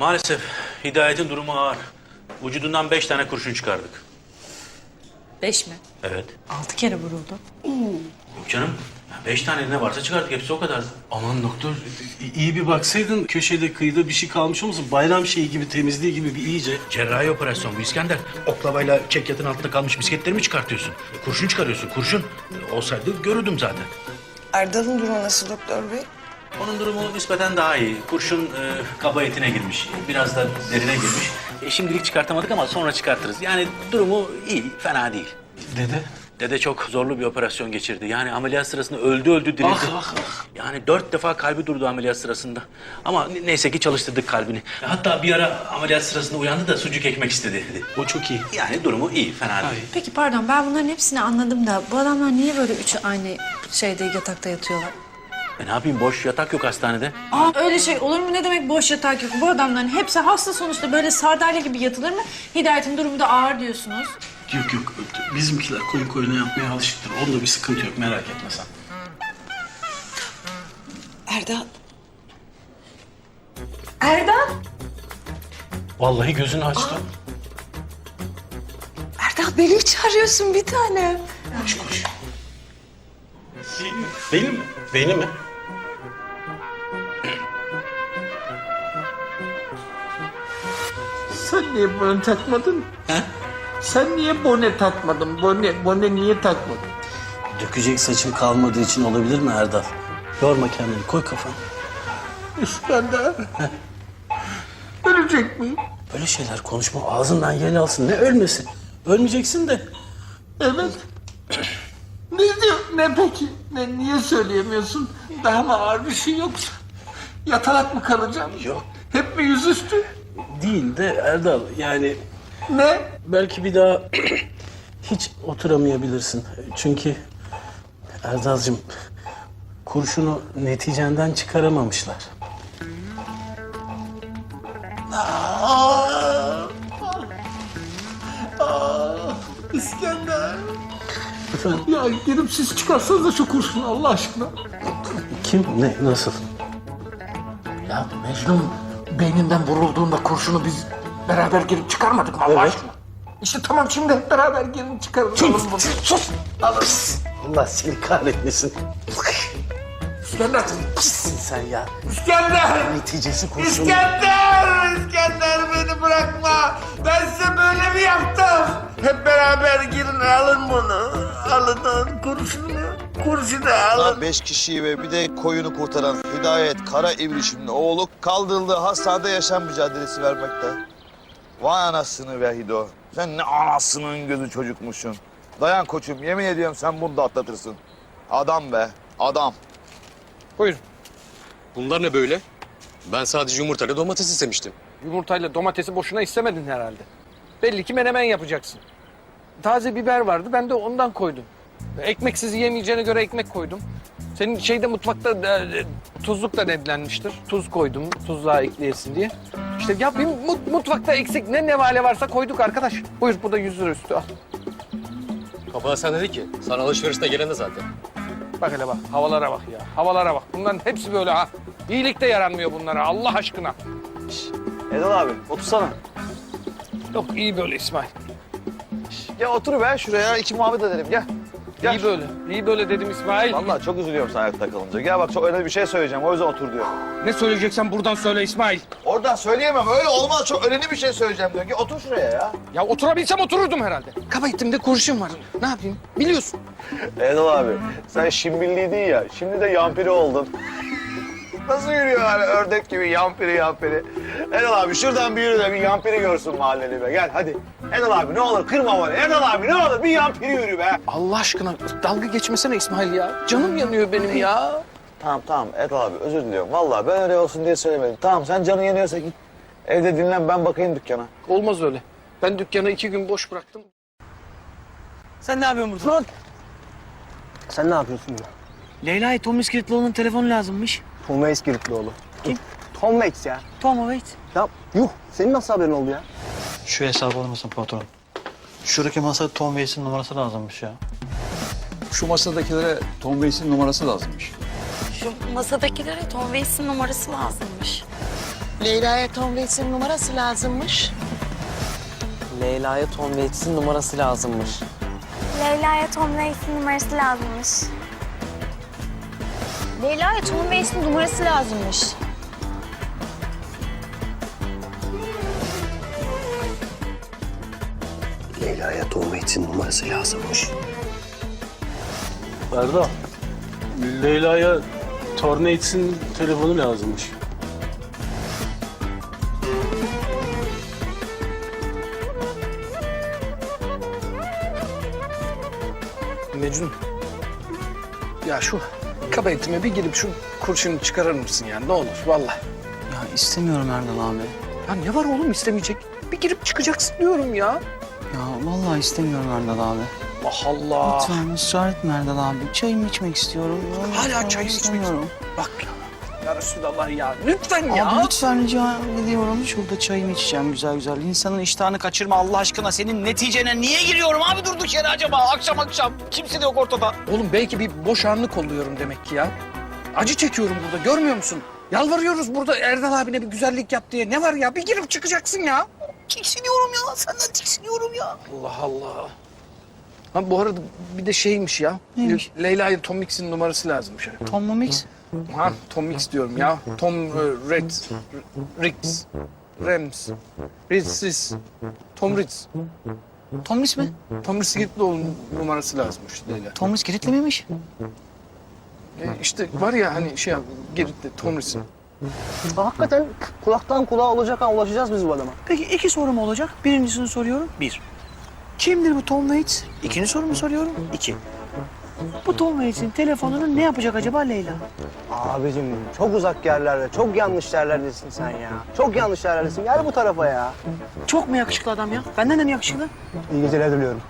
Maalesef Hidayet'in durumu ağır. Vücudundan beş tane kurşun çıkardık. Beş mi? Evet. Altı kere vuruldu. Yok canım. ya Beş tane ne varsa çıkardık. Hepsi o kadardı. Aman doktor i- iyi bir baksaydın köşede kıyıda bir şey kalmış olmasın? Bayram şeyi gibi temizliği gibi bir iyice. Cerrahi operasyon bu İskender. Oklavayla çekyatın altında kalmış misketleri mi çıkartıyorsun? Kurşun çıkarıyorsun, kurşun. E, Olsaydı görürdüm zaten. Erdal'ın durumu nasıl doktor bey? Onun durumu nispeten daha iyi. Kurşun e, kaba etine girmiş. Biraz da derine girmiş. E, şimdilik çıkartamadık ama sonra çıkartırız. Yani durumu iyi, fena değil. Dede. Dede çok zorlu bir operasyon geçirdi. Yani ameliyat sırasında öldü öldü dirildi. Ah, ah, ah. Yani dört defa kalbi durdu ameliyat sırasında. Ama ne- neyse ki çalıştırdık kalbini. Hatta bir ara ameliyat sırasında uyandı da sucuk ekmek istedi. O çok iyi. Yani durumu iyi, fena değil. Peki pardon ben bunların hepsini anladım da bu adamlar niye böyle üçü aynı şeyde yatakta yatıyorlar? E ne yapayım boş yatak yok hastanede. Aa öyle şey olur mu? Ne demek boş yatak yok? Bu adamların hepsi hasta sonuçta böyle sardalya gibi yatılır mı? Hidayet'in durumu da ağır diyorsunuz. Yok yok bizimkiler koyun koyuna yapmaya alışıktır. Onda bir sıkıntı yok merak etme sen. Erdal. Erdal! Vallahi gözünü açtı. Erdal beni mi çağırıyorsun bir tane? Koş koş. Beni mi? Beni mi? Sen niye bone takmadın? He? Sen niye bone takmadın? Bone, bone niye takmadın? Dökecek saçım kalmadığı için olabilir mi Erdal? Yorma kendini koy kafanı. İskender. Ölecek miyim? Böyle şeyler konuşma ağzından yel alsın. Ne ölmesi? Ölmeyeceksin de. Evet. Ne diyor? Ne peki? Ne, niye söyleyemiyorsun? Daha mı ağır bir şey yoksa? Yatalak mı kalacağım? Yok. Hep mi yüzüstü? Değil de Erdal yani Ne? belki bir daha hiç oturamayabilirsin. Çünkü Erdal'cığım kurşunu neticenden çıkaramamışlar. Aa, Aa, İskender. Efendim Ya gidip siz çıkarsanız da şu kurşunu Allah aşkına. kim ne nasıl? Mecnun beyninden vurulduğunda kurşunu biz beraber girip çıkarmadık mı Allah Evet. aşkına? İşte tamam şimdi hep beraber girin çıkarın. Alın bunu. Sus. Alın. Allah seni kahretmesin. İskender. Pissin sen ya. İskender. Neticesi kurşun. İskender. İskender beni bırakma. Ben size böyle mi yaptım? Hep beraber girin alın bunu. Alın alın kurşunu. Kurşunu alın. Beş kişiyi ve bir de koyunu kurtaran Hidayet Kara İbrişim'in oğlu kaldırıldığı hastanede yaşam mücadelesi vermekte. Vay anasını be Hido. Sen ne anasının gözü çocukmuşsun. Dayan koçum yemin ediyorum sen bunu da atlatırsın. Adam be adam. Buyurun. Bunlar ne böyle? Ben sadece yumurtayla domates istemiştim. Yumurtayla domatesi boşuna istemedin herhalde. Belli ki menemen yapacaksın. Taze biber vardı ben de ondan koydum. Ekmeksiz yemeyeceğine göre ekmek koydum. Senin şeyde mutfakta e, tuzluk da demlenmiştir. Tuz koydum tuzluğa ekleyesin diye. İşte yapayım mut- mutfakta eksik ne nevale varsa koyduk arkadaş. Buyur bu da 100 lira üstü al. Baba sen dedi ki sana alışverişte gelen de zaten. Bak hele bak havalara bak ya havalara bak. Bunların hepsi böyle ha. İyilik de yaranmıyor bunlara Allah aşkına. Erdal abi otursana. Yok iyi böyle İsmail. Gel otur be şuraya iki muhabbet edelim gel. Gel. İyi böyle. İyi böyle dedim İsmail. Vallahi çok üzülüyorum sen ayakta kalınca. Gel bak çok önemli bir şey söyleyeceğim o yüzden otur diyor. Ne söyleyeceksen buradan söyle İsmail. Oradan söyleyemem öyle olmaz çok önemli bir şey söyleyeceğim diyor. Gel otur şuraya ya. Ya oturabilsem otururdum herhalde. Kaba de kurşun var. Ne yapayım? Biliyorsun. Erdal abi sen şimbilliydin ya şimdi de yampiri oldun. Nasıl yürüyor hani ördek gibi yampiri yampiri. Erdal abi şuradan bir yürü de bir yampiri görsün mahalleli be. Gel hadi. Erdal abi ne olur kırma beni. Erdal abi ne olur bir yampiri yürü be. Allah aşkına dalga geçmesene İsmail ya. Canım yanıyor benim ya. Tamam tamam Erdal abi özür diliyorum. Vallahi ben öyle olsun diye söylemedim. Tamam sen canın yanıyorsa git. Evde dinlen ben bakayım dükkana. Olmaz öyle. Ben dükkanı iki gün boş bıraktım. Sen ne yapıyorsun burada? Lan! Sen ne yapıyorsun burada? Leyla'ya Tom İskiritlioğlu'nun telefonu lazımmış. Tom Waits Giritloğlu. Kim? Tom Waits ya. Tom evet. Ya yuh senin nasıl haberin oldu ya? Şu hesabı alır mısın patron? Şuradaki masada Tom Waits'in numarası lazımmış ya. Şu masadakilere Tom Waits'in numarası lazımmış. Şu masadakilere Tom Waits'in numarası lazımmış. Leyla'ya Tom Waits'in numarası lazımmış. Leyla'ya Tom Waits'in numarası lazımmış. Leyla'ya Tom Waits'in numarası lazımmış. Leyla'ya Tom Waits'in numarası lazımmış. Leyla'ya Tom Waits'in numarası lazımmış. Erdal, Leyla'ya Tornates'in telefonu lazımmış. Mecnun. Ya şu kabahatime bir girip şu kurşunu çıkarır mısın ya ne olur vallahi. Ya istemiyorum Erdal abi. Ya ne var oğlum istemeyecek? Bir girip çıkacaksın diyorum ya. Ya vallahi istemiyorum Erdal abi. Allah Allah. Lütfen ısrar etme Erdal abi. Çayımı içmek istiyorum. Hala çayını içmek istemiyorum. Bak ya. Ya Resulallah ya. Lütfen ya. Abi lütfen rica ediyorum. Şurada çayımı içeceğim güzel güzel. İnsanın iştahını kaçırma Allah aşkına. Senin neticene niye giriyorum abi durduk yere acaba? Akşam akşam. Kimse de yok ortada. Oğlum belki bir boş anlı kolluyorum demek ki ya. Acı çekiyorum burada görmüyor musun? Yalvarıyoruz burada Erdal abine bir güzellik yap diye. Ne var ya? Bir girip çıkacaksın ya. Tiksiniyorum ya. Senden tiksiniyorum ya. Allah Allah. Ha bu arada bir de şeymiş ya. Neymiş? Leyla'ya Tom Mix'in numarası lazımmış. Tom mix? Ha Tom Mix diyorum ya. Tom e, Red, Rix, Rems, Ritzis, Tom Ritz. Tom mix mi? Tom Ritz-Giritloğlu'nun numarası lazımmış Leyla. Tom mix kilitli miymiş? E, işte var ya hani şey Giritli, Tom Ritz'in. Hakikaten kulaktan kulağa olacak ha ulaşacağız biz bu adama. Peki iki sorum olacak. Birincisini soruyorum. Bir. Kimdir bu Tom Waits? İkinci sorumu soruyorum. İki. Bu Tom telefonunu ne yapacak acaba Leyla? Abicim çok uzak yerlerde, çok yanlış yerlerdesin sen ya. Çok yanlış yerlerdesin. Gel bu tarafa ya. Çok mu yakışıklı adam ya? Benden de mi yakışıklı? İyi geceler diliyorum.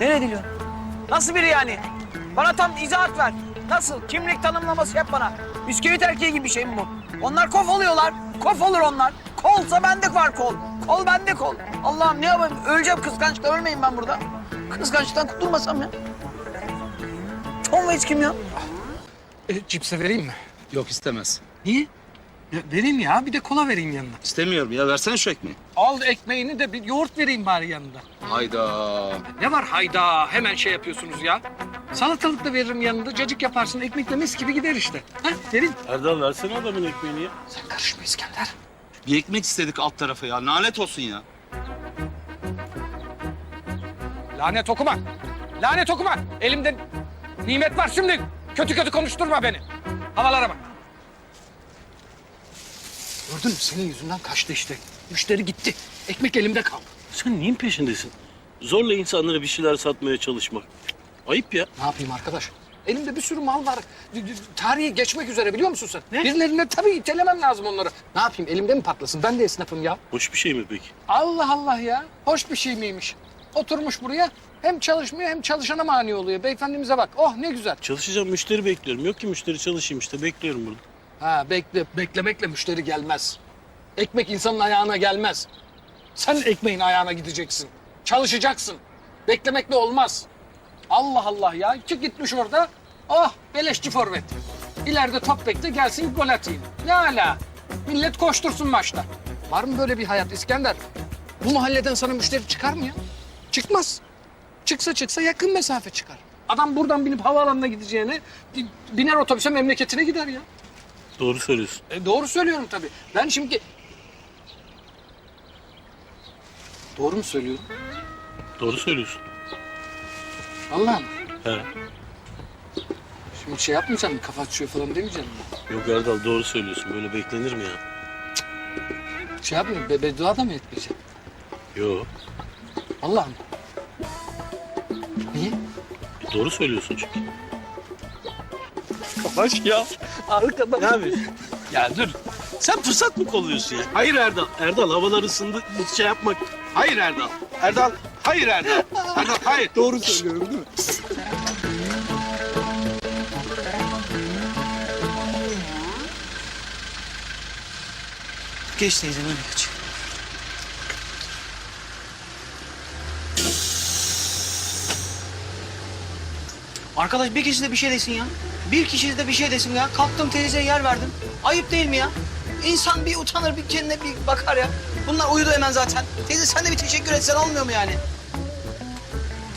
Nereye diliyor? Nasıl biri yani? Bana tam izahat ver. Nasıl? Kimlik tanımlaması yap bana. Bisküvit erkeği gibi bir şey mi bu? Onlar kof oluyorlar. Kof olur onlar. Kolsa bende var kol. Kol bende kol. Allah'ım ne yapayım? Öleceğim kıskançlıkla. Ölmeyeyim ben burada. Kıskançlıktan kurtulmasam ya. Tom Waits kim ya? E, cipse vereyim mi? Yok istemez. Niye? Ya, vereyim ya bir de kola vereyim yanına. İstemiyorum ya versene şu ekmeği. Al ekmeğini de bir yoğurt vereyim bari yanında. Hayda. Ne var hayda hemen şey yapıyorsunuz ya. Salatalık da veririm yanında cacık yaparsın ekmekle mis gibi gider işte. Ha verin. Erdal versene adamın ekmeğini ya. Sen karışma İskender. Bir ekmek istedik alt tarafa ya. Nalet olsun ya. Lanet okuma. Lanet okuma. Elimde nimet var şimdi. Kötü kötü konuşturma beni. Havalara bak. Gördün mü senin yüzünden kaçtı işte. Müşteri gitti. Ekmek elimde kaldı. Sen neyin peşindesin? Zorla insanlara bir şeyler satmaya çalışmak. Ayıp ya. Ne yapayım arkadaş? Elimde bir sürü mal var. D- d- Tarihi geçmek üzere biliyor musun sen? Ne? Birilerine tabii itelemem lazım onları. Ne yapayım elimde mi patlasın? Ben de esnafım ya. Hoş bir şey mi peki? Allah Allah ya. Hoş bir şey miymiş? Oturmuş buraya hem çalışmıyor hem çalışana mani oluyor. Beyefendimize bak. Oh ne güzel. Çalışacağım müşteri bekliyorum. Yok ki müşteri çalışayım işte bekliyorum burada. Ha bekle, beklemekle müşteri gelmez. Ekmek insanın ayağına gelmez. Sen ekmeğin ayağına gideceksin. Çalışacaksın. Beklemekle olmaz. Allah Allah ya. Çık gitmiş orada. Oh beleşçi forvet. İleride top bekle gelsin gol atayım. Ne ala. Millet koştursun maçta. Var mı böyle bir hayat İskender? Bu mahalleden sana müşteri çıkar mı ya? Çıkmaz. Çıksa çıksa yakın mesafe çıkar. Adam buradan binip havaalanına gideceğine biner otobüse memleketine gider ya. Doğru söylüyorsun. E, doğru söylüyorum tabii. Ben şimdi... Doğru mu söylüyorum? Doğru söylüyorsun. Allah'ım. He. Şimdi şey yapmayacağım mı? Kafa açıyor falan demeyeceğim mi? Yok Erdal doğru söylüyorsun. Böyle beklenir mi ya? Şey yapmayayım, be beddua da mı etmeyeceğim? Yok. Allah'ım. Niye? Doğru söylüyorsun çünkü. Baş ya. Arkada. Ne yapıyorsun? ya dur. Sen fırsat mı kolluyorsun ya? Hayır Erdal. Erdal havalar ısındı. Bu şey yapmak. Hayır Erdal. Erdal. Hayır Erdal. Erdal hayır. Doğru söylüyorum değil mi? Geç teyze öyle geç. Arkadaş bir kişi de bir şey desin ya. Bir kişi de bir şey desin ya. Kalktım teyzeye yer verdim. Ayıp değil mi ya? İnsan bir utanır, bir kendine bir bakar ya. Bunlar uyudu hemen zaten. Teyze sen de bir teşekkür etsen olmuyor mu yani?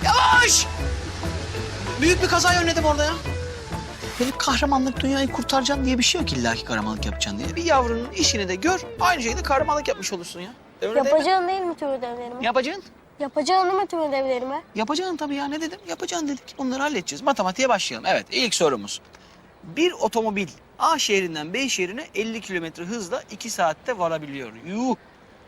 Yavaş! Büyük bir kaza önledim orada ya. Böyle kahramanlık dünyayı kurtaracaksın diye bir şey yok illa ki kahramanlık yapacaksın diye. Bir yavrunun işini de gör, aynı şekilde kahramanlık yapmış olursun ya. Öyle değil mi? Yapacağın değil mi ödevlerimi? Yapacaksın. Yapacağın değil mi tüm ödevlerimi? Yapacaksın tabii ya ne dedim? Yapacaksın dedik. Bunları halledeceğiz. Matematiğe başlayalım. Evet ilk sorumuz. Bir otomobil A şehrinden B şehrine 50 kilometre hızla 2 saatte varabiliyor. Yuh!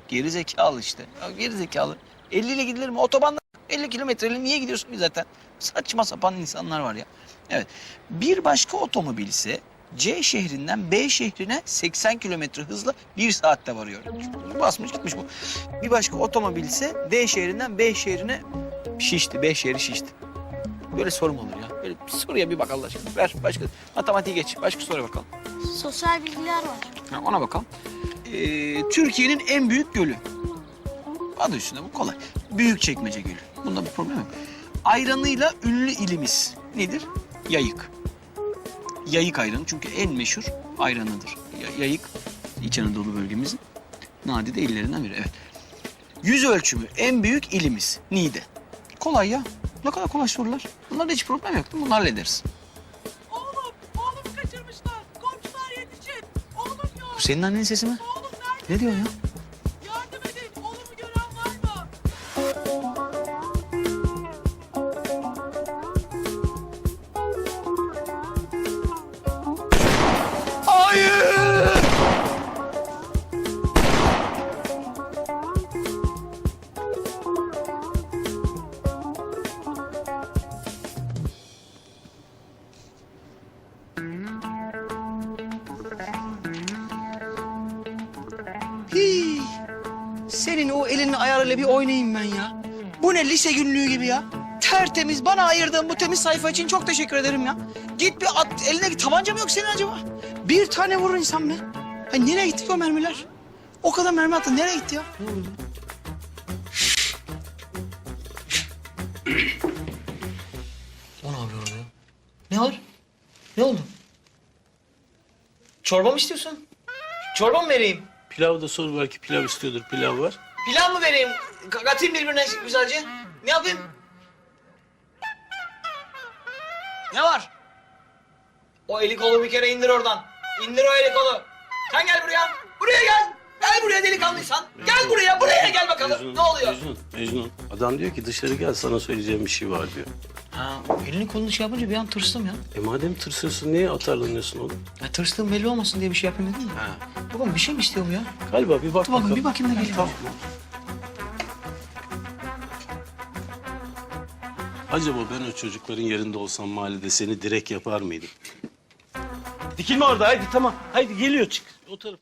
Geri zekalı işte. Ya geri zekalı. 50 ile gidilir mi? Otobanda 50 kilometreyle niye gidiyorsun zaten? Saçma sapan insanlar var ya. Evet. Bir başka otomobil ise C şehrinden B şehrine 80 kilometre hızla 1 saatte varıyor. Basmış gitmiş bu. Bir başka otomobil ise D şehrinden B şehrine şişti. B şehri şişti. Böyle soru mu olur ya? Böyle bir soruya bir bak Allah aşkına. Ver başka. Matematiği geç. Başka soruya bakalım. Sosyal bilgiler var. Ha, ona bakalım. Ee, Türkiye'nin en büyük gölü. Adı üstünde bu kolay. Büyükçekmece Gölü. Bunda bir problem yok. Ayranıyla ünlü ilimiz nedir? Yayık. Yayık ayranı çünkü en meşhur ayranıdır. Ya- Yayık İç Anadolu bölgemizin nadide illerinden biri. Evet. Yüz ölçümü en büyük ilimiz Niğde. Kolay ya. Ne kadar kolay sorular. Bunlarda hiç problem yok. Bunları hallederiz. Oğlum, oğlum kaçırmışlar. Komşular yetişin. Oğlum yok. Bu senin annenin sesi mi? Oğlum nerede? Ne diyorsun ya? O elinin ayarıyla bir oynayayım ben ya. Bu ne lise günlüğü gibi ya. Tertemiz bana ayırdığın bu temiz sayfa için çok teşekkür ederim ya. Git bir at elindeki tabanca mı yok senin acaba? Bir tane vurur insan be. Ha, nereye gitti ki o mermiler? O kadar mermi attı nereye gitti ya? O ne yapıyor orada ya? Ne var? Ne oldu? Çorba mı istiyorsun? Çorba mı vereyim? Pilav da sor belki pilav istiyordur. Pilav var. Pilav mı vereyim? Ka- Katayım birbirine güzelce. Ne yapayım? Ne var? O eli kolu bir kere indir oradan. İndir o eli kolu. Sen gel buraya. Buraya gel. Buraya delikanlıysan. Gel buraya, buraya gel bakalım. Ne oluyor? Mecnun, Mecnun. Adam diyor ki dışarı gel sana söyleyeceğim bir şey var diyor. Ha, elini kolunu şey yapınca bir an tırstım ya. E madem tırsıyorsun niye atarlanıyorsun oğlum? ya tırstığım belli olmasın diye bir şey yapayım dedim mi? Ha. Babam bir şey mi istiyor bu ya? Galiba bir bak Dur bakayım, bakalım. bir bakayım da geleyim. Tamam. Acaba ben o çocukların yerinde olsam mahallede seni direkt yapar mıydım? Dikilme orada haydi tamam. Haydi geliyor çık. O taraf.